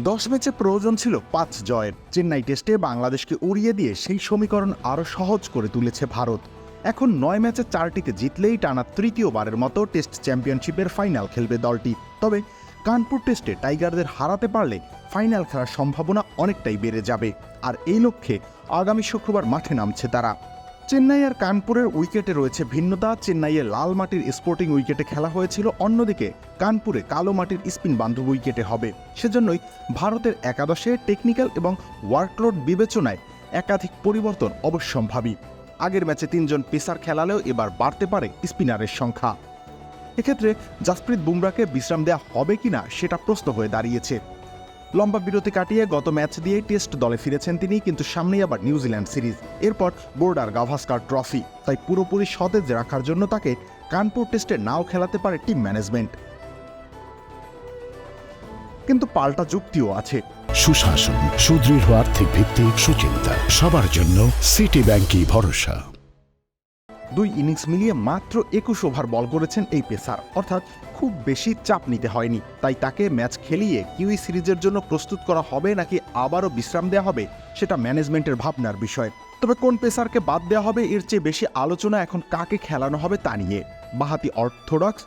দশ ম্যাচে প্রয়োজন ছিল পাঁচ জয়ের। চেন্নাই টেস্টে বাংলাদেশকে উড়িয়ে দিয়ে সেই সমীকরণ আরও সহজ করে তুলেছে ভারত। এখন নয় ম্যাচে চারটিতে জিতলেই টানা তৃতীয়বারের মতো টেস্ট চ্যাম্পিয়নশিপের ফাইনাল খেলবে দলটি। তবে কানপুর টেস্টে টাইগারদের হারাতে পারলে ফাইনাল খেলার সম্ভাবনা অনেকটাই বেড়ে যাবে। আর এই লক্ষ্যে আগামী শুক্রবার মাঠে নামছে তারা। চেন্নাই আর কানপুরের উইকেটে রয়েছে ভিন্নতা। চেন্নাইয়ে লাল মাটির স্পোর্টিং উইকেটে খেলা হয়েছিল। অন্যদিকে, কানপুরে কালো মাটির স্পিন বান্ধব উইকেটে হবে। সেজন্যই ভারতের একাদশে টেকনিক্যাল এবং ওয়ার্কলোড বিবেচনায় একাধিক পরিবর্তন অবশ্যম্ভাবী। আগের ম্যাচে তিনজন পেসার খেলালেও এবার বাড়তে পারে স্পিনারের সংখ্যা। এক্ষেত্রে জাসপ্রীত বুমরাকে বিশ্রাম দেওয়া হবে কিনা, সেটা প্রশ্ন হয়ে দাঁড়িয়েছে। লম্বা বিরতি কাটিয়ে গত ম্যাচ দিয়ে টেস্ট দলে ফিরেছেন তিনি, কিন্তু সামনেই আবার নিউজিল্যান্ড সিরিজ। এরপর বোর্ডার গাভাস্কার ট্রফি, তাই পুরোপুরি সতেজ রাখার জন্য তাকে কানপুর টেস্টে নাও খেলাতে পারে টিম ম্যানেজমেন্ট। কিন্তু পাল্টা যুক্তিও আছে। সুশাসন, সুদৃঢ় আর্থিক ভিত্তি সুচিন্তা, সবার জন্য সিটি ব্যাংকই ভরসা। দুই ইনিংস মিলিয়ে মাত্র একুশ ওভার বল করেছেন এই পেসার। অর্থাৎ খুব বেশি চাপ নিতে হয়নি। তাই তাকে ম্যাচ খেলিয়ে কিউই সিরিজের জন্য প্রস্তুত করা হবে নাকি আবারও বিশ্রাম দেওয়া হবে, সেটা ম্যানেজমেন্টের ভাবনার বিষয়। তবে কোন পেসারকে বাদ দেওয়া হবে, এর চেয়ে বেশি আলোচনা এখন কাকে খেলানো হবে তা নিয়ে। বাহাতি অর্থোডক্স,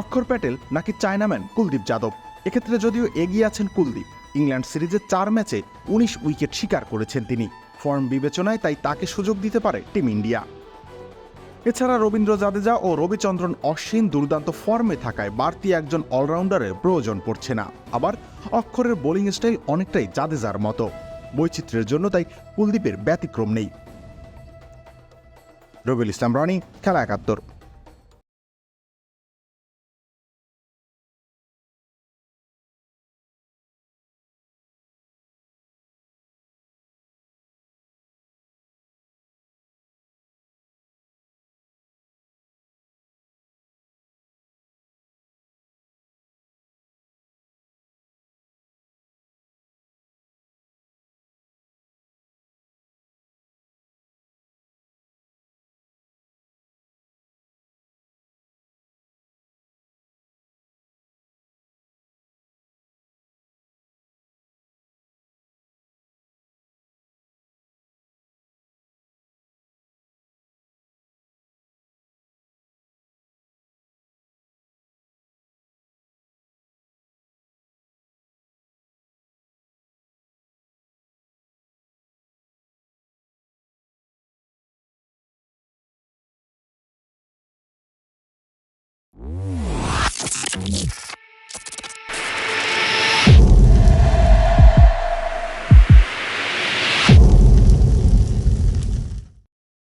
অক্ষর প্যাটেল নাকি চায়নাম্যান কুলদীপ যাদব? এক্ষেত্রে যদিও এগিয়ে আছেন কুলদীপ, ইংল্যান্ড সিরিজের চার ম্যাচে উনিশ উইকেট শিকার করেছেন তিনি। ফর্ম বিবেচনায় তাই তাকে সুযোগ দিতে পারে টিম ইন্ডিয়া। এছাড়া রবীন্দ্র জাদেজা ও রবিচন্দ্রন অশ্বিন দুর্দান্ত ফর্মে থাকায় বাড়তি একজন অলরাউন্ডারের প্রয়োজন পড়ছে না। আবার অক্ষরের বোলিং স্টাইল অনেকটাই জাদেজার মতো। বৈচিত্র্যের জন্য তাই কুলদীপের ব্যতিক্রম নেই। রবিউল ইসলাম রনি, খেলা একাত্তর।